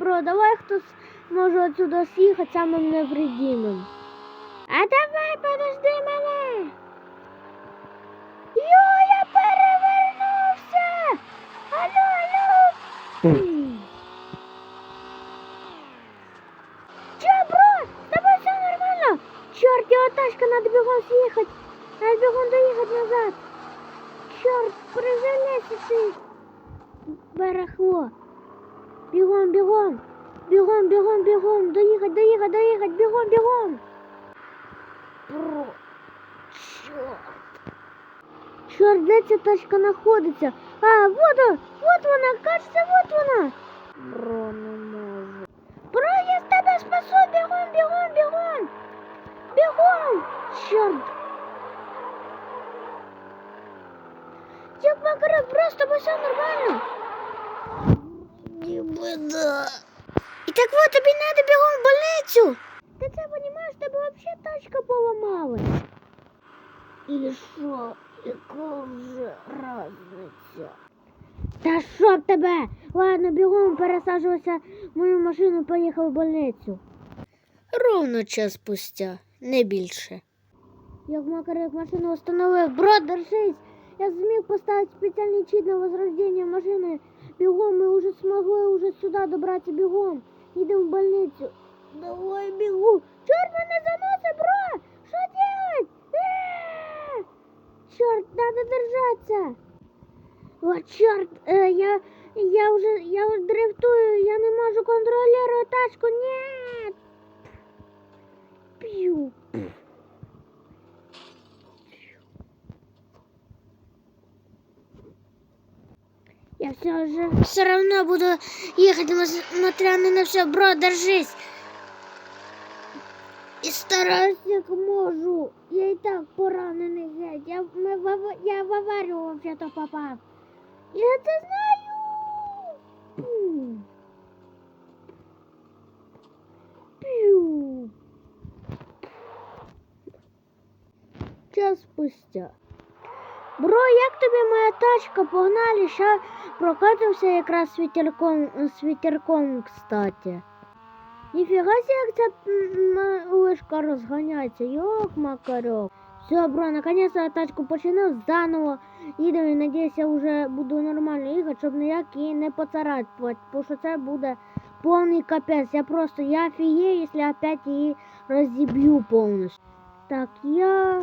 Бро, давай хтось може отсюда з'їхати самим невредимим. А давай подожди мене. Йо, я перевернувся! Алло, алло! Чо, бро? З тобою все нормально? Чорт, його тачка, надо бігом з'їхати. Надо бігом доїхати назад. Чорт, приземляйся ти. Барахло. Бігом, бігом. Бігом, бігом, бігом. Доїхать, доїхать, доїхать. Бігом, бігом. Бро. Чорт. Чорт, де ця тачка знаходиться? А, вот, о- вот вона, кажеться, вот вона. Бро, не можу. Бро, я з тебе спасу, бігом, бігом, бігом. Бігом. Чорт. Як Макаров, бро, з тобою все нормально? Беда. І так вот, тобі надо бігом в больницю. Ти це розумієш, тебе взагалі тачка поламалась. Или що? Яка вже разниця? Та що б тебе? Ладно, бігом пересаджувався в мою машину, поїхав в больницю. Ровно час спустя, не більше. Як Макарик машину встановив, бро, держись! Я зміг поставити спеціальний чит на возрождення машини. Бігом, ми вже змогли сюди добратися бігом. Їдемо в больницю. Давай бігу. Чорт мене заносить, бро! Що делать? Е! Чорт, надо держатися. О, чорт, е, я, я вже я дрифтую, я не можу контролювати тачку. Ні. П'ю. Я все все равно буду ехать, несмотря на все. Бро, держись. І стараюсь, як можу. Я і так поранений геть. Я, ми я в аварію вообще-то попав. Я це знаю. Пу. Пю. Час спустя. Бро, як тобі моя тачка? Погнали, ще прокатився якраз з вітерком, з вітерком, кстати. Ніфіга як ця лишка розганяється. Йох, макарьок. Все, бро, наконец-то я тачку починив заново. Їдемо і надіюся, вже буду нормально їхати, щоб ніяк її не поцарапати, тому що це буде повний капець. Я просто, я офігею, якщо опять її розіб'ю повністю. Так, я...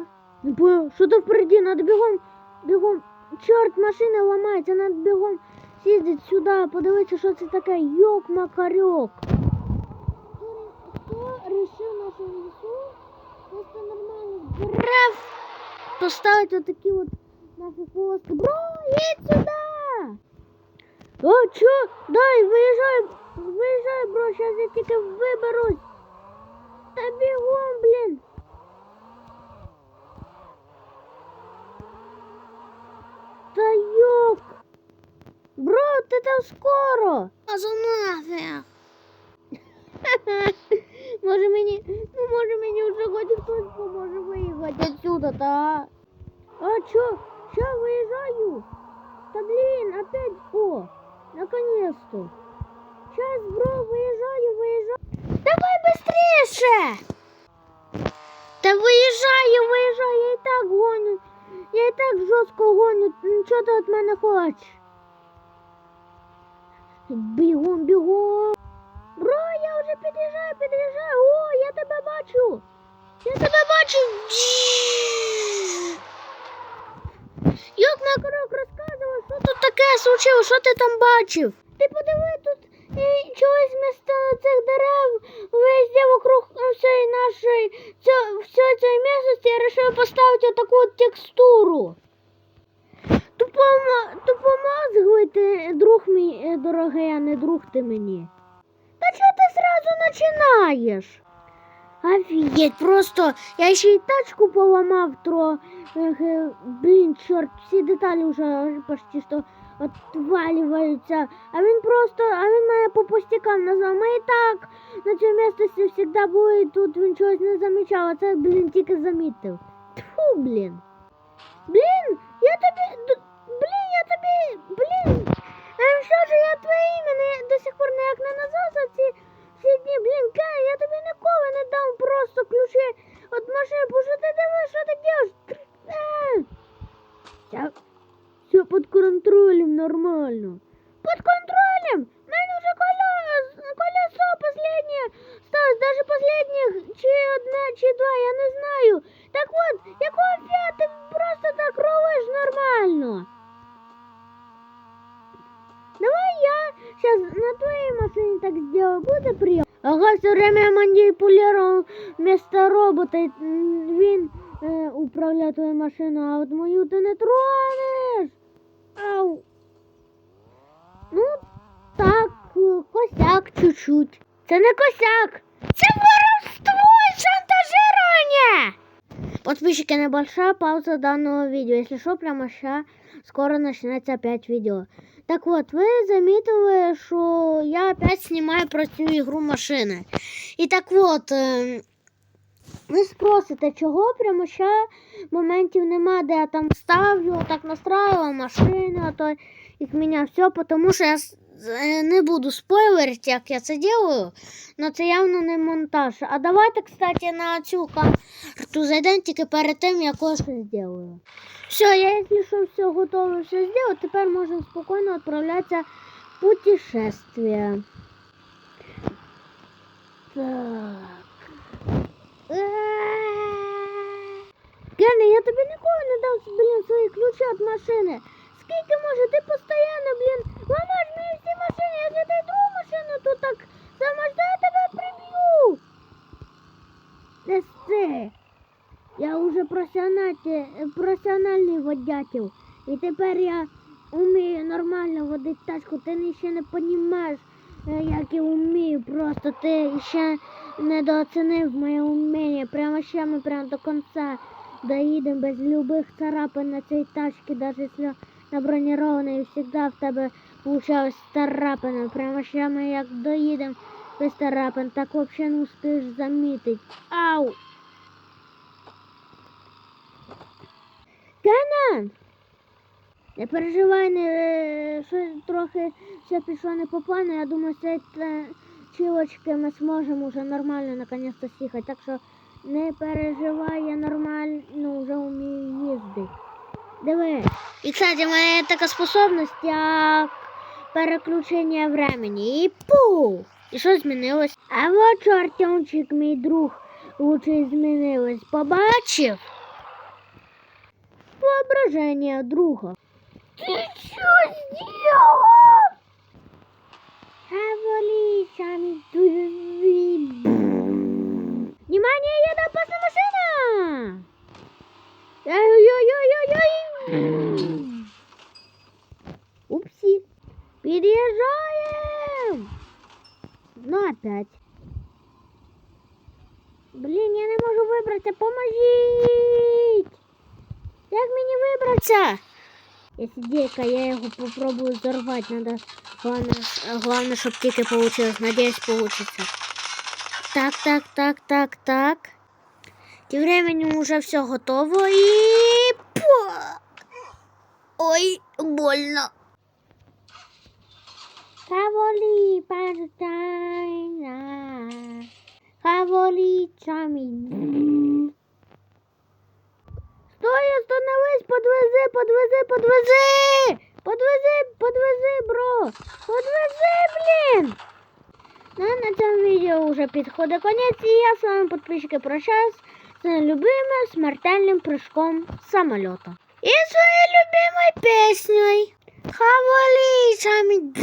Що то впереді, надо бігом, бігом. Чорт, машина ламається, надо бігом сіздити сюди, подивитися, що це таке. Йок, макарьок. Хто рішив нашу лісу? Просто нормально дерев поставити отакі от наші полоски. Бро, їдь сюди! О, чо? Дай, виїжджай, виїжджай, бро, зараз я тільки виберусь. Та бігом, блін. Та йок! Бро, ти там скоро! А за нафіг! може мені, ну може мені вже хоч хтось поможе виїхати отсюда, та? А чо? Що виїжджаю? Та блін, опять, о, наконец-то. Сейчас, бро, виїжджаю, виїжджаю. Давай быстрее! Та виїжджаю, виїжджаю, я і так гоню. Я і так жорстко гоню. Ну, Чого ти від мене хочеш? Бігом, бігом. Бро, я вже під'їжджаю, під'їжджаю. О, я тебе бачу. Я тебе бачу. Як Макарок розказував, що тут таке случилось, що ти там бачив? Ти подиви, тут е, чогось вместо цих дерев везде вокруг ну, всієї нашої, цьо, всієї цієї місцевості я вирішив поставити отаку от текстуру. Ти, друг мій е, дорогий, а не друг ти мені. Та чого ти сразу починаєш? Офігеть, просто я ще й тачку поламав тро. Е, Блін, чорт, всі деталі вже почти що отваливаються. А він просто, а він мене по пустякам назвав. Ми і так на цьому місці завжди були, тут він чогось не замічав, а це, блін, тільки замітив. Тьфу, блін. Блін, я тобі я тобі, блін. Е, що ж я твоє ім'я до сих пор ніяк не назвав за ці, ці дні, блін, Кен, я тобі ніколи не дам просто ключі від машини, бо що ти дивиш, що ти робиш? Все, все під контролем нормально. Під контролем? У мене вже колес, колесо останнє сталося, навіть останнє, чи одне, чи два, я не знаю. Так от, якого фіга ти просто так ровиш нормально? Сделаю, буде приємно. Ага, все время маніпулював вместо робота. Він е, управляє твою машину, а от мою ти не тронеш. Ау. Ну, так, косяк чуть-чуть. Це не косяк. Це воровство і шантажирование. Подписчики, небольшая пауза данного видео. Если что, прямо сейчас скоро начнется опять видео. Так от, ви замітили, що я опять знімаю про цю ігру машини. І так от, е, ви спросите, чого прямо ще моментів нема, де я там ставлю, так настраювала машину, а то їх міняв все, тому що я не буду спойлерити, як я це делаю, але це явно не монтаж. А давайте, кстати, на цю карту зайдемо тільки перед тим, як я щось. Все, я, якщо що, все готово все зробити, тепер можемо спокійно відправлятися в путешествие. Так. Гене, я тобі ніколи не дав, блін, свої ключі від машини. Скільки може, ти постійно, блін, машини, якщо ти другу машину тут так саможди, я тебе приб'ю. Не сси. Я вже професіональний, водятел. І тепер я вмію нормально водити тачку. Ти ще не розумієш, як я вмію. Просто ти ще недооцінив моє вміння. Прямо ще ми прямо до кінця доїдемо без любих царапин на цій тачці, навіть якщо на бронірованій завжди в тебе получалось царапини. Прямо ще ми як доїдемо без царапин, так взагалі не успієш замітити. Ау! Канан! Не переживай, не, що трохи все пішло не по плану. Я думаю, цієї чілочки ми зможемо вже нормально наконец-то сіхати. Так що не переживай, я нормально вже вмію їздити. Диви. І, кстати, мене така способність, як переключення времени. І пу! І що змінилось? А от що мій друг, лучше змінилось. Побачив? воображення друга. Ты що сделал? Хавали Блин, я не можу вибратися, поможіть! Як мені вибратися? Якщо дійка, я його попробую взорвати. Надо главное, главное, щоб тільки получилось. Надеюсь, получится. Так, так, так, так, так. Тем временем уже все готово и... Ой, больно. Каволи пажтайна. Каволи чами. Стой, остановись, подвези, подвези, подвези! Подвези, подвези, бро! Подвези, блін! Ну, на цьому відео вже підходить конець, і я з вами, підписчики, прощаюсь з любимим смертельним прыжком самолета. І своєю любимою піснею. Хавали сами.